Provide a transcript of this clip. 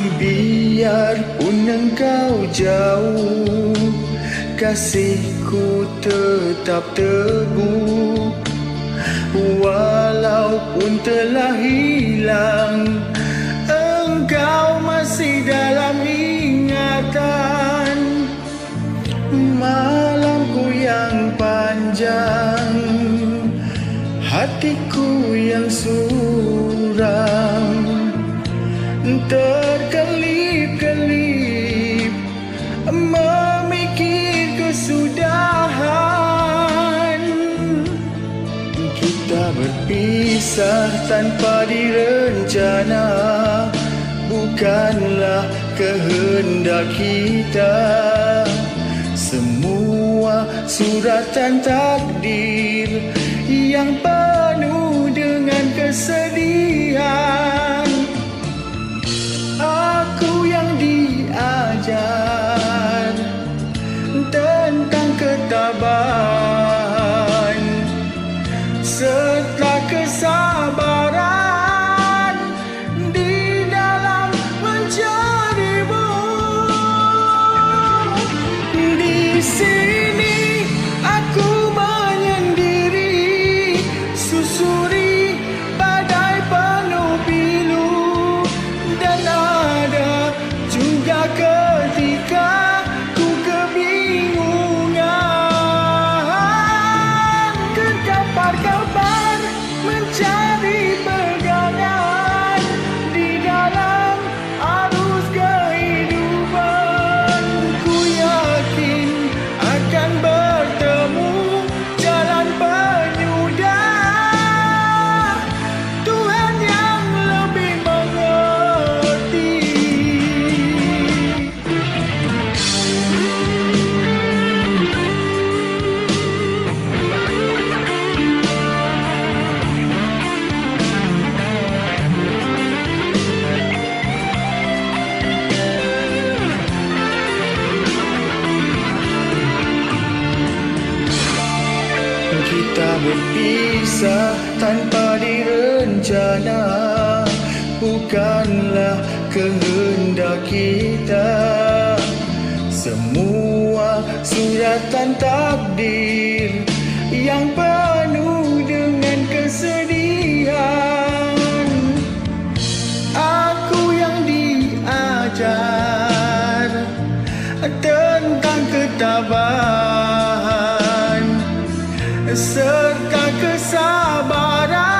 Biarpun engkau jauh Kasihku tetap teguh. Walaupun telah hilang Engkau masih dalam ingatan. Malamku yang panjang Hatiku yang suram berpisah tanpa direncana. Bukanlah kehendak kita. Semua suratan takdir Yang penuh Kita berpisah tanpa direncana. Bukanlah kehendak kita. Semua suratan takdir Yang penuh dengan kesedihan. Aku yang diajar Tentang ketabahan serta kesabaran